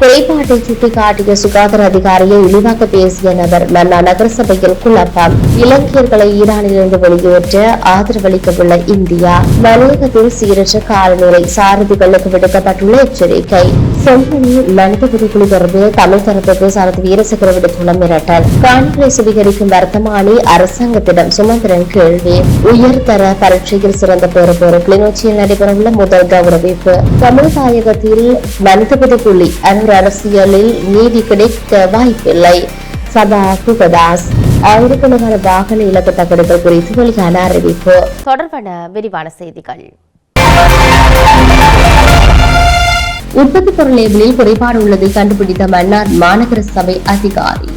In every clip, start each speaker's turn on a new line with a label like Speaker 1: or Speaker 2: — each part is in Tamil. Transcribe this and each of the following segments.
Speaker 1: குறைபாட்டை சுட்டிக்காட்டிய சுகாதார அதிகாரியை இழிவாக பேசிய நபர் மன்னா நகரசபையில் குழப்பம். இலங்கையர்களை ஈரானிலிருந்து வெளியேற்ற ஆதரவளிக்கவுள்ள இந்தியா மலையகத்தில் சீரற்ற காலநிலை சாரதிகளுக்கு விடுக்கப்பட்டுள்ள எச்சரிக்கை. செம்மணி மனித உரிமைகள் தொடர்பு தமிழ் தரப்புக்கு சாரதி வீரசக்கர விடுத்துள்ள மிரட்டல். காணிகளை சுவீகரிக்கும் வர்த்தமானி அரசாங்கத்திடம் சுமந்திரன் கேள்வி. உயர்தர பரீட்சையில் சிறந்த பெறுபேறு கிளிநொச்சியில் நடைபெறவுள்ள முதல் கௌரவிப்பு. தமிழ் தாயகத்தில் மனித புள்ளி அன்று அரசியலில் நீதி கிடைக்க வாய்ப்பில்லை. சபா குகதாஸ் ஆயிரக்கணக்கான வாகன இலக்கு தகடுகள் குறித்து வெளியான அறிவிப்பு.
Speaker 2: தொடர்பான விரிவான செய்திகள்.
Speaker 1: உற்பத்தி பொருள் லேபிளில் குறைபாடு உள்ளதை கண்டுபிடித்த மன்னார் மாநகர சபை அதிகாரி.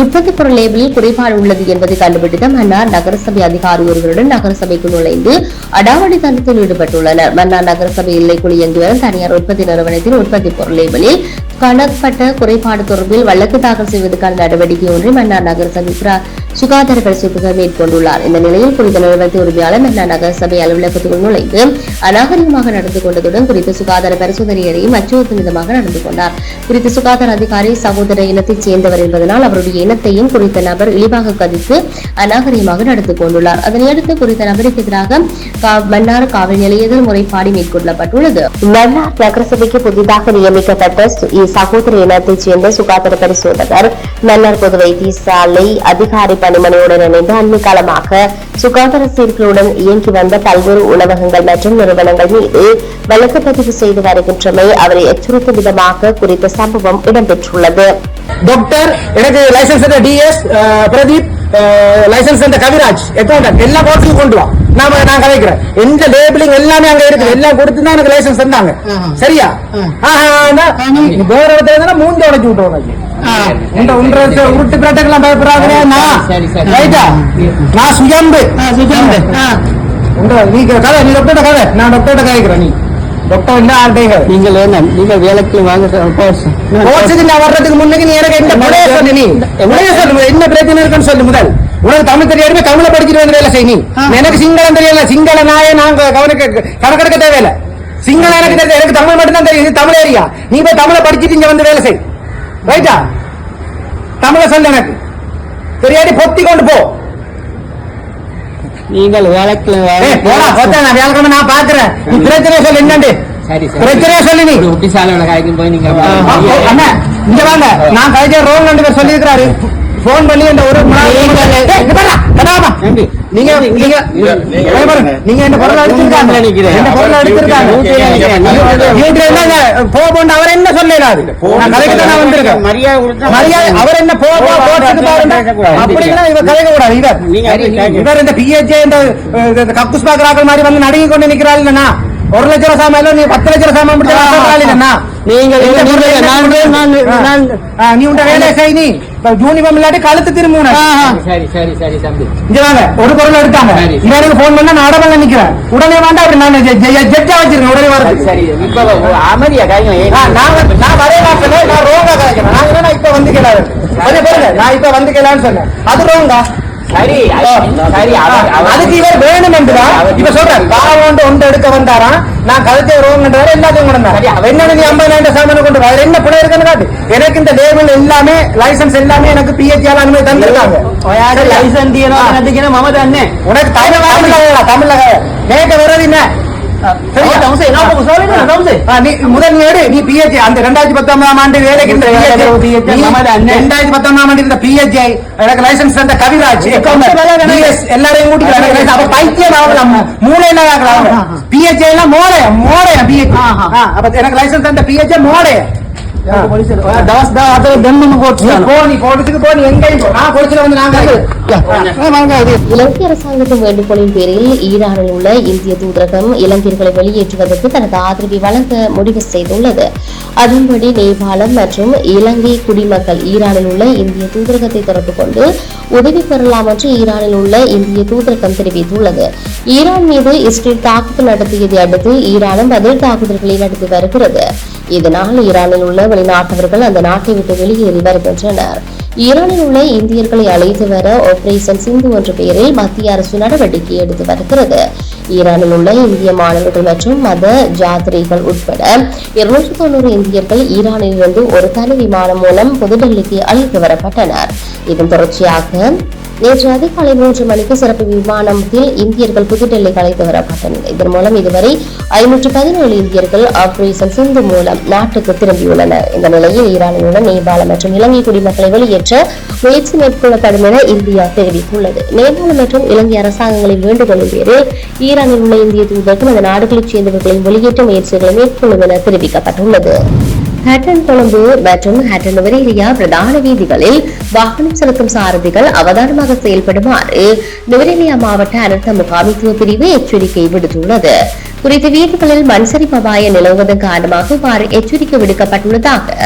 Speaker 1: உற்பத்தி பொருள் லேபிளில் குறைபாடு உள்ளது என்பதை கண்டுபிடித்த மன்னார் நகரசபை அதிகாரி ஒருவருடன் நகரசபைக்கு நுழைந்து அடாவடி தனத்தில் ஈடுபட்டுள்ளனர். மன்னார் நகரசபை எல்லைக்குள் இயங்கி வரும் தனியார் உற்பத்தி நிறுவனத்தின் உற்பத்தி பொருள் லேபிளில் காணப்பட்ட குறைபாடு தொடர்பில் வழக்கு தாக்கல் செய்வதற்கான நடவடிக்கை ஒன்றை மன்னார் நகரசபை பிர- சுகாதார பரிசோதகர் மேற்கொண்டுள்ளார். இந்த நிலையில் குறித்த நிறுவனத்தின் உரிமையாளர் மன்னார் நகர சபை அலுவலகத்துக்குள் நுழைந்து அநாகரிகமாக நடந்து கொண்டதுடன் குறித்த சுகாதார பரிசோதனையரையும் அச்சுறுத்தும் விதமாக நடந்து கொண்டார். குறித்த சுகாதார அதிகாரி சகோதர இனத்தைச் சேர்ந்தவர் என்பதனால் அவருடைய இனத்தையும் குறித்த நபர் இழிவாக கதித்து அநாகரிகமாக நடந்து கொண்டுள்ளார். அதனையடுத்து குறித்த நபருக்கு எதிராக மன்னார் காவல் நிலையத்தில் முறைப்பாடு மேற்கொள்ளப்பட்டுள்ளது. மன்னார் நகரசபைக்கு புதிதாக நியமிக்கப்பட்ட சகோதரி இனத்தைச் சேர்ந்த சுகாதார பரிசோதகர் மன்னார் பொது வைத்தியசாலை அதிகாரி பணிமனையுடன் இணைந்து அண்மை காலமாக சுகாதார சீர்களுடன் இயங்கி வந்த பல்வேறு உணவகங்கள் மற்றும் நிறுவனங்கள் மீது வழக்கு பதிவு செய்து வருகின்றமை அவரை எச்சரித்த விதமாக குறித்த சம்பவம் இடம்பெற்றுள்ளது.
Speaker 3: டாக்டர் எனக்கு லைசன்ஸ் டிஎஸ் பிரதீப் லைசன்ஸ் அந்த கவிராஜ் அக்கௌண்டன்ட் எல்லா கோர்ஸும் கொண்டு வா. நாம நான் கதைக்கிறேன் எந்த லேபிளிங் எல்லாமே அங்க இருக்குது. எல்லாம் கொடுத்து தான் எனக்கு லைசன்ஸ் தந்தாங்க. சரியா? வேற இடத்துல மூஞ்சி உடைச்சு விட்டு உனக்கு? உண்ட உண்ட உருட்டு பிரட்டக்கெல்லாம் பயப்படுறாங்க நான் ரைட்டா? நான் சுயம்பு சுயம்பு நீ கதை நீ டாக்டர் கதை. நான் டாக்டர் கதைக்கிறேன் நீ. டாக்டர் என்ன ஆர்டேங்க
Speaker 4: நீங்கள் என்ன? வேலைக்கு வாங்க
Speaker 3: கோச்சுக்கு நான் வர்றதுக்கு முன்னுக்கு நீ எனக்கு என்ன முறைய சொல்லு நீ? முறைய சொல்லு என்ன பிரச்சனை இருக்குன்னு சொல்லு முதல். உனக்கு தமிழ் தெரியாதுமே தமிழ படிச்சுட்டு வந்து வேலை செய் நீ. எனக்கு சிங்களம் தெரியல. சிங்கள நாய நாங்க கவனிக்க கணக்கெடுக்க தேவையில்ல. சிங்களம் எனக்கு தெரியும் எனக்கு தமிழ் மட்டும்தான் தெரியும். இது தமிழ் ஏரியா. நீ போய் தமிழை படிச்சுட்டு இங்க வந்து வேலை செய். ரைட்டா தமிழ சொல்லு எனக்கு. தெரியாடி பொத்தி கொண்டு போ.
Speaker 4: நீங்கள்
Speaker 3: வேலைக்கிழமை நான் பாக்குறேன். நீ பிரச்சனையை சொல்லு என்னண்டு? பிரச்சனையை சொல்லு நீ.
Speaker 4: காய்க்கும் போய் நீங்க
Speaker 3: அண்ணா இங்க வாங்க. நான் கழிச்ச ரோல் ரெண்டு பேர் சொல்லியிருக்கிறாரு. போன் பண்ணி இந்த ஒரு நீங்க நீங்க நீங்க என்ன பொருள் அடிச்சிருக்காங்க. என்ன பொருள் அடிச்சிருக்காங்க? அவர் என்ன சொல்லலாது நான் தான் வந்திருக்கேன்.
Speaker 4: மரியாதை
Speaker 3: அவர் என்ன அப்படின்னா இவர் கூடாது இவர்
Speaker 4: நீங்க
Speaker 3: இந்த பிஹெச்ஏ இந்த கக்குஸ் பாக்குறாக்கள் மாதிரி வந்து நடுங்கி கொண்டு நிக்கிறாள் இல்லைன்னா ஒரு லட்ச ரூபா சாமான் இல்ல, நீ பத்து லட்ச ரூபா சாமான்
Speaker 4: நான்
Speaker 3: ஆ, நீ உண்ட வேலையை செய் நீ. யூனிஃபார்ம் இல்லாட்டி கழுத்து திரும்புன
Speaker 4: சரி சரி சரி தம்பி.
Speaker 3: இங்க வாங்க ஒரு பொருள் எடுத்தாங்க
Speaker 4: சரி.
Speaker 3: இவன் எனக்கு போன் பண்ணா நான் அடவல்ல நிக்கிறேன் உடனே வேண்டாம் அப்படி நான் ஜட்ஜா வச்சிருக்கேன் உடனே வரது
Speaker 4: சரி இப்ப அமைதியா காய்ங்க
Speaker 3: நான் நான் மாட்டேன் நான் ரோங்கா கலைக்கிறேன் நான் இப்ப வந்து கேளாரு. கொஞ்சம் பாருங்க நான் இப்ப வந்து கேளான்னு சொன்னேன். அது ரோங்கா
Speaker 4: சரி சரி அவர் அவர்
Speaker 3: அதுக்கு இவர் வேணும் என்றுதான் இப்ப சொல்றேன் பாவம் ஒன்று எடுக்க வந்தாராம் நான் கதைச்ச ரோங்கன்றாரு எல்லாத்தையும் கொண்டு வந்தாரு. அவன் என்ன நீ ஐம்பதாயிரம் சாமான கொண்டு வா. அதுல என்ன பிழை இருக்குன்னு காட்டு. எனக்கு இந்த லேபிள் எல்லாமே லைசன்ஸ் எல்லாமே எனக்கு பிஹெச் அனுமதி தந்திருக்காங்க.
Speaker 4: லைசன்ஸ் மமத
Speaker 3: உனக்கு தமிழ் தமிழ்ல நேற்று வர்றது என்ன? முதல் எடு நீ பிஹெச் அந்த ரெண்டாயிரத்தி பத்தொன்பதாம் ஆண்டு வேலைக்கு நீ ரெண்டாயிரத்தி பத்தொன்பதாம் ஆண்டு இந்த பிஹெச்ஐ எனக்கு லைசன்ஸ் தந்த கவிராஜ் DS எல்லாரையும் கூட்டிக்கிறாங்க அப்ப பைத்தியம் ஆகலாம் மூளை எல்லாம் ஆகலாம் பிஹெச்ஐ எல்லாம் மோடைய மோடைய பிஹெச் அப்ப எனக்கு லைசன்ஸ் தந்த பிஹெச்ஐ மோடைய
Speaker 1: வெளியேற்றுவதற்கு தனது ஆதரவை வழங்க முடிவு செய்துள்ளது. அதன்படி நேபாளம் மற்றும் இலங்கை குடிமக்கள் ஈரானில் உள்ள இந்திய தூதரகத்தை தொடர்பு கொண்டு உதவி பெறலாம் என்று ஈரானில் உள்ள இந்திய தூதரகம் தெரிவித்துள்ளது. ஈரான் மீது இஸ்ரேல் தாக்குதல் நடத்தியதை அடுத்து ஈரானும் பதில் தாக்குதல்களை நடத்தி வருகிறது. இதனால் ஈரானில் உள்ள வெளிநாட்டவர்கள் அந்த நாட்டை விட்டு வெளியேறி வருகின்றனர். ஈரானில் உள்ள இந்தியர்களை அழைத்து வர ஆபரேஷன் சிந்து என்ற பெயரில் மத்திய அரசு நடவடிக்கை எடுத்து வருகிறது. ஈரானில் உள்ள இந்திய மாணவர்கள் மற்றும் மத ஜாத்திரைகள் உட்பட இருநூற்றி தொண்ணூறு இந்தியர்கள் ஈரானிலிருந்து ஒரு தனி விமானம் மூலம் புதுடெல்லிக்கு அழைத்து வரப்பட்டனர். இதன் தொடர்ச்சியாக நேற்று அதிகாலை மூன்று மணிக்கு சிறப்பு விமானத்தில் இந்தியர்கள் புதுடெல்லி அழைத்து வரப்பட்டனர் இதன் மூலம் இதுவரை ஐநூற்று பதினேழு இந்தியர்கள் ஆபரேஷன் சிந்து மூலம் நாட்டுக்கு திரும்பியுள்ளனர். இந்த நிலையில் ஈரானுடன் நேபாளம் மற்றும் இலங்கை குடிமக்களை வெளியேற்ற முயற்சி மேற்கொள்ளப்படும் என இந்தியா தெரிவித்துள்ளது. நேபாளம் மற்றும் இலங்கை அரசாங்கங்களின் வேண்டுகோளின் பேரில் ஈரானில் உள்ள இந்திய தூதர்கள் அந்த நாடுகளைச் சேர்ந்தவர்களின் வெளியேற்ற முயற்சிகளை மேற்கொள்ளும் என தெரிவிக்கப்பட்டுள்ளது. ஹட்டன் கொழும்பு மற்றும் ஹட்டன் நுவரேலியா பிரதான வீதிகளில் வாகனம் செலுத்தும் சாரதிகள் அவதானமாக செயல்படுமாறு நுவரேலியா மாவட்ட அனர்த்த முகாமித்துவ பிரிவு எச்சரிக்கை விடுத்துள்ளது. குறித்த வீதிகளில் மண் சரிவு அபாயம் நிலவுவதன் காரணமாக இவ்வாறு எச்சரிக்கை விடுக்கப்பட்டுள்ளதாக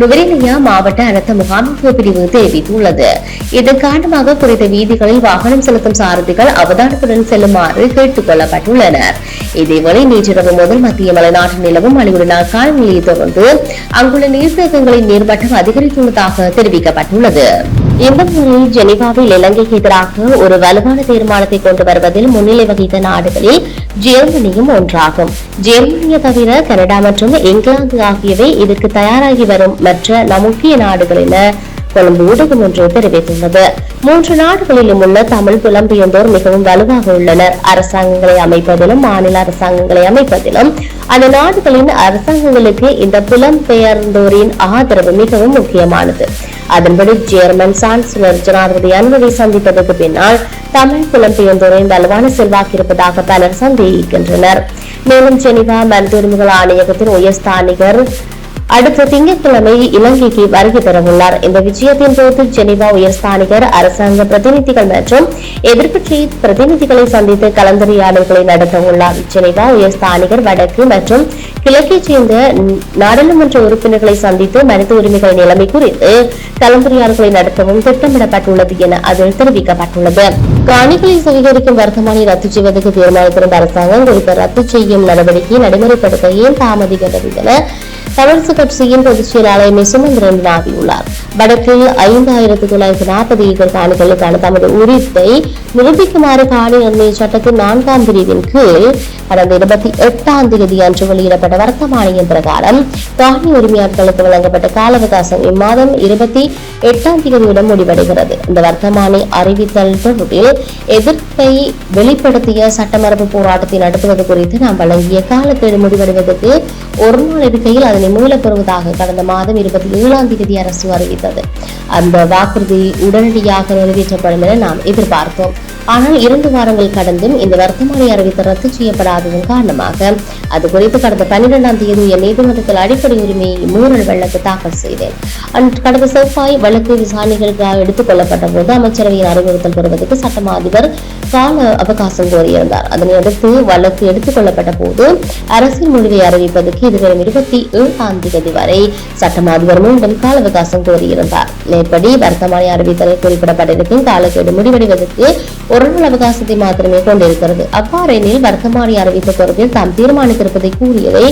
Speaker 1: நுவரேலியா மாவட்ட அனர்த்த முகாமைத்துவ பிரிவு தெரிவித்துள்ளது. இதன் காரணமாக குறித்த வீதிகளில் வாகனம் செலுத்தும் சாரதிகள் அவதானத்துடன் செல்லுமாறு கேட்டுக் கொள்ளப்பட்டுள்ளனர். இதேவேளை நேற்றிரவு முதல் மத்திய மலைநாட்டில் நிலவும் அழிவுறு காலநிலையை தொடர்ந்து அங்குள்ள நீர்த்தேக்கங்களின் நீர்மட்டம் அதிகரித்துள்ளதாக தெரிவிக்கப்பட்டுள்ளது. இந்த நிலையில் ஜெனீவாவில் இலங்கைக்கு எதிராக ஒரு வலுவான தீர்மானத்தை கொண்டு வருவதில் முன்னிலை வகித்த நாடுகளில் ஜெர்மனியும் ஒன்றாகும். ஜெர்மனியை தவிர கனடா மற்றும் இங்கிலாந்து ஆகியவை இதற்கு தயாராகி வரும் மற்ற நம் முக்கிய நாடுகள் என கொழும்பு ஊடகம் ஒன்று தெரிவித்துள்ளது. மூன்று நாடுகளிலும் உள்ள தமிழ் புலம்பெயர்ந்தோர் மிகவும் வலுவாக உள்ளனர். அரசாங்கங்களை அமைப்பதிலும் மாநில அரசாங்கங்களை அமைப்பதிலும் அந்த நாடுகளின் அரசாங்கங்களுக்கு இந்த புலம்பெயர்ந்தோரின் ஆதரவு மிகவும் முக்கியமானது. அதன்படி ஜெர்மன் சான்சலர் ஜனாதிபதி அன்வரை சந்தித்ததற்கு பின்னால் தமிழ் புலம்பெயர்ந்தோரின் வலுவான செல்வாக்கு இருப்பதாக பலர் சந்தேகிக்கின்றனர். மேலும் ஜெனிவா மருத்துவர்கள் ஆணையகத்தின் உயர்ஸ்தானிகர் அடுத்த திங்கட்கிழமை இலங்கைக்கு வருகை பெறவுள்ளார் இந்த விஜயத்தின் போது ஜெனிவா உயர்ஸ்தானிகர் அரசாங்க பிரதிநிதிகள் மற்றும் எதிர்கட்சி பிரதிநிதிகளை சந்தித்து கலந்துரையாடல்களை நடத்த உள்ளார் ஜெனீவா உயர்ஸ்தானிகர் வடக்கு மற்றும் கிழக்கைச் சேர்ந்த நாடாளுமன்ற உறுப்பினர்களை சந்தித்து மனித உரிமைகள் நிலைமை குறித்து கலந்துரையாடல்களை நடத்தவும் திட்டமிடப்பட்டுள்ளது என அதில் தெரிவிக்கப்பட்டுள்ளது. காணிகளை சுவீகரிக்கும் வர்த்தமானி ரத்து செய்வதற்கு தீர்மானித்திருந்த அரசாங்கம் குறித்த ரத்து செய்யும் நடவடிக்கையை நடைமுறைப்படுத்த ஏன் தாமதிக்கிறது என தமிழக கட்சியின் பொதுச் செயலாளர் சுமந்திரன் வினாவியுள்ளார் வடக்கில் ஐந்தாயிரத்து தொள்ளாயிரத்து நாற்பது ஏக்கர் காணிகளுக்கான தமது உரித்தை நிரூபிக்குமாறு காணி நிர்ணய சட்டத்தின் நான்காம் பிரிவின் கீழ் கடந்த இருபத்தி எட்டாம் தேதி அன்று வெளியிடப்பட்ட வர்த்தமானியின் பிரகாரம் காணி உரிமையாளர்களுக்கு வழங்கப்பட்ட கால அவகாசம் இம்மாதம் இருபத்தி எட்டாம் தேதியுடன் முடிவடைகிறது. இந்த வர்த்தமானி அறிவித்தல் தொடர்பில் எதிர்ப்பு வெளிப்படுத்திய சட்டமரபு போராட்டத்தை நடத்துவது குறித்து நாம் வழங்கிய காலக்கெடு முடிவடைவதற்கு ஒரு நாள் இருக்கையில் அதனை மீளப்பெறுவதாக கடந்த மாதம் இருபத்தி ஏழாம் தேதி அரசு அறிவித்தது. அந்த வாக்குறுதி உடனடியாக நிறைவேற்றப்படும் என நாம் எதிர்பார்த்தோம். ஆனால் இரண்டு வாரங்கள் கடந்தும் இந்த வர்த்தமானி அறிவித்து ரத்து செய்யப்படாததன் காரணமாக அது குறித்து கடந்த பன்னிரெண்டாம் தேதி என் நீதிமன்றத்தில் அடிப்படை உரிமையை மூரல் வழக்கு தாக்கல் செய்தேன். கடந்த செவ்வாய் வழக்கு விசாரணைகளுக்காக எடுத்துக் கொள்ளப்பட்ட போது அமைச்சரவையின் அறிவுறுத்தல் பெறுவதற்கு சட்டமா அதிபர் கால அவகாசம் கோரியிருந்தார். அதனையடுத்து வழக்கு எடுத்துக் கொள்ளப்பட்ட போது அரசின் முடிவை அறிவிப்பதற்கு இதுவரை இருபத்தி ஏழாம் தேதி வரை சட்டம் அதிபர் மீண்டும் கால அவகாசம் கோரியிருந்தார். மேற்படி வர்த்தமானி அறிவித்தலில் குறிப்பிடப்பட்டிருக்கும் காலக்கெடு முடிவடைவதற்கு ஒரு நாள் அவகாசத்தை மாத்திரமே கொண்டிருக்கிறது. அவ்வாறெனில் வர்த்தமானி அறிவித்த தொடர்பில் தாம் தீர்மானித்திருப்பதை கூறியதை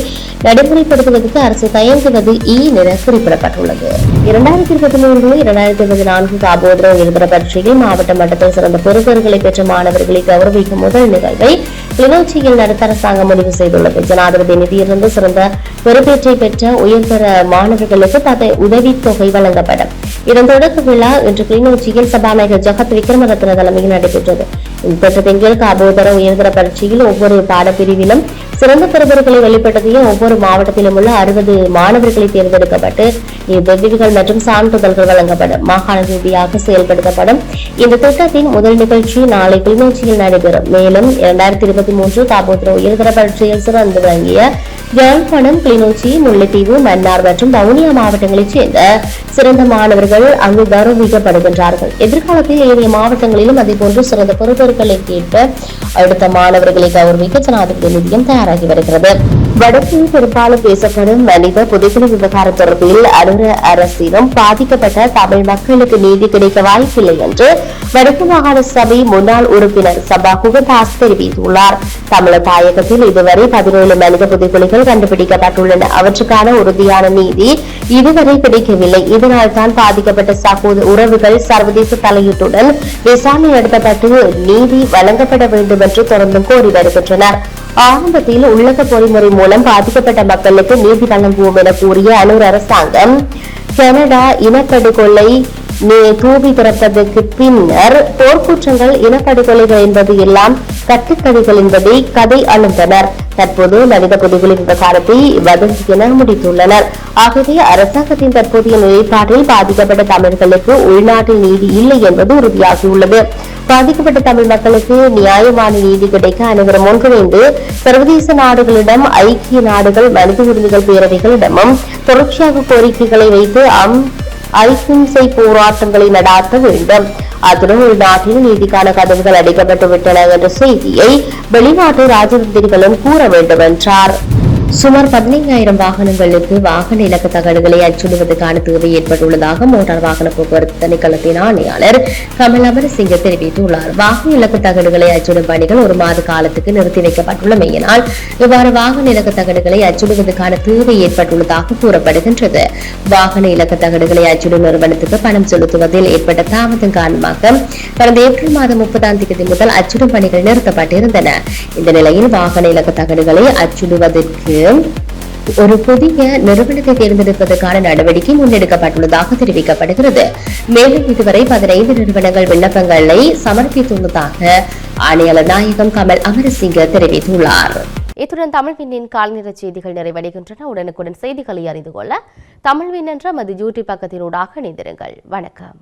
Speaker 1: நடைமுறைப்படுத்துவதற்கு அரசு தயங்குவது என குறிப்பிடப்பட்டுள்ளது. இரண்டாயிரத்தி இருபத்தி மூன்று இரண்டாயிரத்தி இருபத்தி நான்கு காபோதர உயர்தர பரீட்சையில் மாவட்ட மட்டத்தில் சிறந்த பெறுபர்களை பெற்ற மாணவர்களை கௌரவிக்கும் முதல் நிகழ்வை கிளிநொச்சியில் நடத்த அரசாங்கம் முடிவு செய்துள்ளது. ஜனாதிபதி நிதியிலிருந்து சிறந்த பெறுபேற்றை பெற்ற உயர்தர மாணவர்களுக்கு ததை உதவித்தொகை வழங்கப்படும். இதன் தொடக்க விழா இன்று கிளிநொச்சியில் சபாநாயகர் ஜகத் விக்ரமரத்ன தலைமையில் நடைபெற்றது. இந்த திட்டத்தின் கீழ் உயர்தர பரீட்சையில் ஒவ்வொரு பாடப்பிரிவிலும் சிறந்த பெறுபர்களை வெளிப்படுத்திய ஒவ்வொரு மாவட்டத்திலும் உள்ள அறுபது மாணவர்களை தேர்ந்தெடுக்கப்பட்டு இவ்விருதுகள் மற்றும் சான்றிதழ்கள் வழங்கப்படும். மாகாண ரீதியாக செயல்படுத்தப்படும். இந்த திட்டத்தின் முதல் நிகழ்ச்சி நாளை கிளிநொச்சியில் நடைபெறும். மேலும் இரண்டாயிரத்தி இருபத்தி மூன்று காபோத்திர உயர்தர பரீட்சையில் சிறந்து விளங்கிய யாழ்ப்பாணம் கிளிநொச்சி முல்லைத்தீவு மன்னார் மற்றும் வவுனியா மாவட்டங்களைச் சேர்ந்த சிறந்த மாணவர்கள் அங்கு கௌரவிக்கப்படுகின்றார்கள். எதிர்காலத்தில் ஏனைய மாவட்டங்களிலும் அதேபோன்று சிறந்த பொறுப்பேற்களை கேட்டு அடுத்த மாணவர்களை கௌரவிக்க ஜனாதிபதி நிதியம் தயார் தயாராகி வருகிறது. வடக்கில் பெரும்பாலும் பேசப்படும் மனித புதைக்குழி விவகாரம் தொடர்பில் அனுர அரசிடம் பாதிக்கப்பட்ட தமிழ் மக்களுக்கு நீதி கிடைக்க வாய்ப்பில்லை என்று வடக்கு மாகாண சபை முன்னாள் உறுப்பினர் சபா குகதாஸ் தெரிவித்துள்ளார். தமிழர் தாயகத்தில் இதுவரை பதினேழு மனித புதைக்குழிகள் கண்டுபிடிக்கப்பட்டுள்ளன. அவற்றுக்கான உறுதியான நீதி இதுவரை கிடைக்கவில்லை. இதனால் தான் பாதிக்கப்பட்ட சகோதர உறவுகள் சர்வதேச தலையீட்டுடன் விசாரணை நடத்தப்பட்டு நீதி வழங்கப்பட வேண்டும் என்று தொடர்ந்து கோரி வருகின்றனர். ஆரம்பத்தில் உள்ளக பொறிமுறை மூலம் பாதிக்கப்பட்ட மக்களுக்கு நீதி வழங்குவோம் என கூறிய அனூர் அரசாங்கம் கனடா இனப்படுகொலை தூவி திறப்பதற்கு பின்னர் போர்க்குற்றங்கள் இனப்படுகொலைகள் என்பது எல்லாம் கட்டுக்கதைகள் என்பதை கதை அழுந்தனர் தற்போது மனித புதைகளின் விவகாரத்தை வதந்தி என முடித்துள்ளனர். ஆகவே அரசாங்கத்தின் தற்போதைய நிலைப்பாட்டில் பாதிக்கப்பட்ட தமிழர்களுக்கு உள்நாட்டில் நீதி இல்லை என்பது உறுதியாகியுள்ளது. பாதிக்கப்பட்ட தமிழ் மக்களுக்கு நியாயமான நீதி கிடைக்க அனைவரும் ஒன்றிணைந்து சர்வதேச நாடுகளிடம் ஐக்கிய நாடுகள் மனித உரிமைகள் பேரவைகளிடமும் தொடர்ச்சியாக கோரிக்கைகளை வைத்து அம் ஐஹிம்சை போராட்டங்களை நடாத்த வேண்டும். அத்துடன் ஒரு நாட்டில் நீதிக்கான கதவுகள் அடைக்கப்பட்டு விட்டன என்ற செய்தியை வெளிநாட்டு ராஜதந்திரிகளும் கூற வேண்டும் என்றார் சுமார் பதினைந்தாயிரம் வாகனங்களுக்கு வாகன இலக்க தகடுகளை அச்சிடுவதற்கான தேவை ஏற்பட்டுள்ளதாக மோட்டார் வாகன போக்குவரத்து திணைக்களத்தின் ஆணையாளர் கமல் அமரசிங்க தெரிவித்துள்ளார். வாகன இலக்க தகடுகளை அச்சிடும் பணிகள் ஒரு மாத காலத்துக்கு நிறுத்தி வைக்கப்பட்டுள்ளமையினால் இவ்வாறு வாகன இலக்க தகடுகளை அச்சிடுவதற்கான தேவை ஏற்பட்டுள்ளதாக கூறப்படுகின்றது. வாகன இலக்க தகடுகளை அச்சிடும் நிறுவனத்துக்கு பணம் செலுத்துவதில் ஏற்பட்ட தாமதம் காரணமாக கடந்த ஏப்ரல் மாதம் முப்பதாம் தேதி முதல் அச்சிடும் பணிகள் நிறுத்தப்பட்டிருந்தன. இந்த நிலையில் வாகன இலக்க தகடுகளை அச்சிடுவதற்கு ஒரு புதிய நிறுவனத்தை தேர்ந்தெடுப்பதற்கான நடவடிக்கை முன்னெடுக்கப்பட்டுள்ளதாக தெரிவிக்கப்படுகிறது. மேலும் இதுவரை பதினைந்து நிறுவனங்கள் விண்ணப்பங்களை சமர்ப்பித்துள்ளதாக ஆணையாளர் நாயகம் கமல் அமரசிங்க தெரிவித்துள்ளார்.
Speaker 2: இத்துடன் தமிழ் கால்நிற செய்திகள் நிறைவடைகின்றன. உடனுக்குடன் செய்திகளை அறிந்து கொள்ள தமிழ்வின் என்ற மது யூடியூப் பக்கத்தினூடாக இணைந்திருங்கள். வணக்கம்.